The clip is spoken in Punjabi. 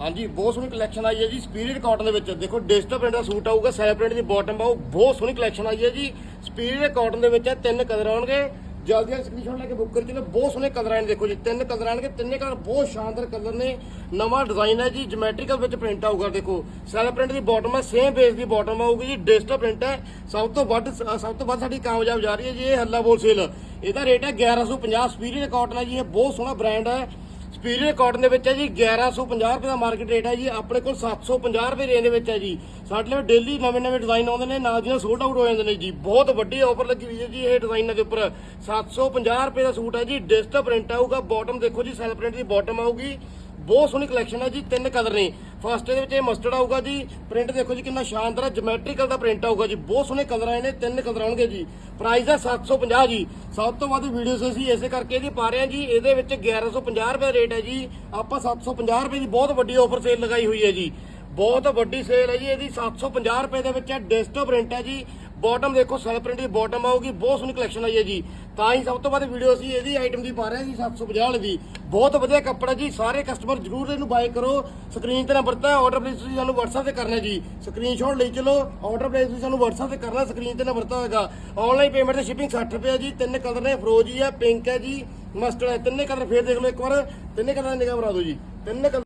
ਹਾਂਜੀ, ਬਹੁਤ ਸੋਹਣੀ ਕਲੈਕਸ਼ਨ ਆਈ ਹੈ ਜੀ ਸਪੀਰਿਟ ਕਾਟਨ ਦੇ ਵਿੱਚ। ਦੇਖੋ ਡਿਜੀਟਲ ਪ੍ਰਿੰਟ ਦਾ ਸੂਟ ਆਊਗਾ ਸੈਲ ਪ੍ਰਿੰਟ ਦੀ ਬਾਟਮ ਆਊ, ਬਹੁਤ ਸੋਹਣੀ ਕਲੈਕਸ਼ਨ ਆਈ ਹੈ ਜੀ। ਸਪੀਰਿਟ ਕਾਟਨ ਦੇ ਵਿੱਚ ਹੈ ਤਿੰਨ ਕਲਰ ਆਉਣਗੇ। ਜਲਦੀ ਨਾਲ ਸਕਰੀਨਸ਼ਾਟ ਲੈ ਕੇ ਬੁੱਕ ਕਰ ਚਲੋ ਬਹੁਤ ਸੋਹਣੇ ਕਲਰ ਆਏ ਨੇ ਦੇਖੋ ਜੀ, ਤਿੰਨ ਕਲਰ ਆਣਗੇ ਤਿੰਨੇ ਕਲਰ ਬਹੁਤ ਸ਼ਾਨਦਾਰ ਕਲਰ ਨੇ। ਨਵਾਂ ਡਿਜ਼ਾਈਨ ਹੈ ਜੀ ਜਿਓਮੈਟ੍ਰੀਕਲ ਵਿੱਚ ਪ੍ਰਿੰਟ ਆਊਗਾ, ਦੇਖੋ। ਸੈਲ ਪ੍ਰਿੰਟ ਦੀ ਬਾਟਮ ਹੈ ਸੇਮ ਬੇਸ ਦੀ ਬਾਟਮ ਆਊਗੀ ਜੀ ਡਿਜੀਟਲ ਪ੍ਰਿੰਟ ਹੈ। ਸਭ ਤੋਂ ਵੱਧ ਸਭ ਤੋਂ ਵੱਧ ਸਾਡੀ ਕਾਮਯਾਬ ਜਾ ਰਹੀ ਹੈ ਜੀ, ਇਹ ਹੱਲਾ ਬੋਲ ਸੇਲ ਇਹਦਾ ਰੇਟ ਹੈ 1150 ਸਪੀਰਿਟ ਕਾਟਨ ਹੈ ਜੀ, ਇਹ ਬਹੁਤ ਸੋਹਣਾ ਬ੍ਰਾਂਡ ਹੈ। ਸਪੀਰੀਅਰ ਕਾਟਨ ਦੇ ਵਿੱਚ ਹੈ ਜੀ 1150 ਰੁਪਏ ਦਾ ਮਾਰਕੀਟ ਰੇਟ ਹੈ ਜੀ, ਆਪਣੇ ਕੋਲ 750 ਰੁਪਏ ਰੇਂਜ ਦੇ ਵਿੱਚ ਹੈ ਜੀ। ਸਾਡੇ ਲਈ ਡੇਲੀ ਨਵੇਂ ਨਵੇਂ ਡਿਜ਼ਾਈਨ ਆਉਂਦੇ ਨੇ, ਨਾਲ ਦੀਆਂ ਸੋਲਡ ਆਊਟ ਹੋ ਜਾਂਦੇ ਨੇ ਜੀ। ਬਹੁਤ ਵੱਡੀ ਆਫਰ ਲੱਗੀ ਹੋਈ ਹੈ ਜੀ ਇਹ ਡਿਜ਼ਾਈਨਾਂ ਦੇ ਉੱਪਰ। 750 ਰੁਪਏ ਦਾ ਸੂਟ ਹੈ ਜੀ ਡਿਸਟ ਪ੍ਰਿੰਟ ਆਊਗਾ ਬਾਟਮ ਦੇਖੋ ਜੀ ਸੈਲ ਪ੍ਰਿੰਟ ਦੀ ਬਾਟਮ ਆਊਗੀ। ਬਹੁਤ ਸੋਹਣੀ ਕਲੈਕਸ਼ਨ ਹੈ ਜੀ, ਤਿੰਨ ਕਲਰ ਨੇ। ਫਸਟ ਇਹਦੇ ਵਿੱਚ ਇਹ ਮਸਟਰਡ ਆਊਗਾ ਜੀ। ਪ੍ਰਿੰਟ ਦੇਖੋ ਜੀ ਕਿੰਨਾ ਸ਼ਾਨਦਾਰ ਹੈ। ਜਿਓਮੈਟ੍ਰੀਕਲ ਦਾ ਪ੍ਰਿੰਟ ਆਊਗਾ ਜੀ। ਬਹੁਤ ਸੋਹਣੇ ਕਲਰ ਆਏ ਨੇ। ਤਿੰਨ ਕਲਰ ਆਉਣਗੇ ਜੀ। ਪ੍ਰਾਈਸ ਹੈ 750 ਜੀ। ਸਭ ਤੋਂ ਵੱਧ ਵੀਡੀਓਸ ਅਸੀਂ ਇਸੇ ਕਰਕੇ ਇਹਦੀ ਪਾ ਰਹੇ ਹਾਂ ਜੀ। ਇਹਦੇ ਵਿੱਚ 1150 ਰੁਪਏ ਰੇਟ ਹੈ ਜੀ। ਆਪਾਂ 750 ਰੁਪਏ ਦੀ ਬਹੁਤ ਵੱਡੀ ਆਫਰ ਸੇਲ ਲਗਾਈ ਹੋਈ ਹੈ ਜੀ। ਬਹੁਤ ਵੱਡੀ ਸੇਲ ਹੈ ਜੀ। ਇਹਦੀ 750 ਰੁਪਏ ਦੇ ਵਿੱਚ ਹੈ ਡਿਜੀਟਲ ਪ੍ਰਿੰਟ ਹੈ ਜੀ। ਬਾਟਮ ਦੇਖੋ ਸੈਲ ਪ੍ਰਿੰਟ ਦੀ ਬਾਟਮ ਆਊਗੀ। ਬਹੁਤ ਸੋਹਣੀ ਕਲੈਕਸ਼ਨ ਆਈ ਹੈ ਜੀ। ਤਾਂ ਹੀ ਸਭ ਤੋਂ ਵੱਧ ਵੀਡੀਓ ਅਸੀਂ ਇਹਦੀ ਆਈਟਮ ਦੀ ਪਾ ਰਹੇ ਹਾਂ ਜੀ 750 ਵਾਲੀ ਦੀ। ਬਹੁਤ ਵਧੀਆ ਕੱਪੜਾ ਜੀ, ਸਾਰੇ ਕਸਟਮਰ ਜਰੂਰ ਇਹਨੂੰ ਬਾਏ ਕਰੋ। ਸਕਰੀਨ ਤੇ ਨੰਬਰ ਤੇ ਆਰਡਰ ਪਲੇਸ ਤੁਸੀਂ ਸਾਨੂੰ WhatsApp ਤੇ ਕਰਨਾ ਜੀ। ਸਕਰੀਨਸ਼ਾਟ ਲਈ ਚਲੋ ਆਰਡਰ ਪਲੇਸ ਤੁਸੀਂ ਸਾਨੂੰ WhatsApp ਤੇ ਕਰਨਾ ਸਕਰੀਨ ਤੇ ਨੰਬਰ ਤਾਂ ਹੋਏਗਾ। ਆਨਲਾਈਨ ਪੇਮੈਂਟ ਤੇ ਸ਼ਿਪਿੰਗ 60 ਰੁਪਏ ਹੈ ਜੀ, ਤਿੰਨ ਕਲਰ ਨੇ ਫਰੋਜੀ ਹੈ ਪਿੰਕ ਹੈ ਜੀ ਮਸਟਰਡ ਹੈ ਤਿੰਨੇ ਕਲਰ ਫੇਰ ਦੇਖ ਲਓ ਇੱਕ ਵਾਰ। ਤਿੰਨੇ ਕਲਰ ਨਿਗਾਹ ਮਰਾ ਦਿਓ ਜੀ। ਤਿੰਨੇ ਕਲਰ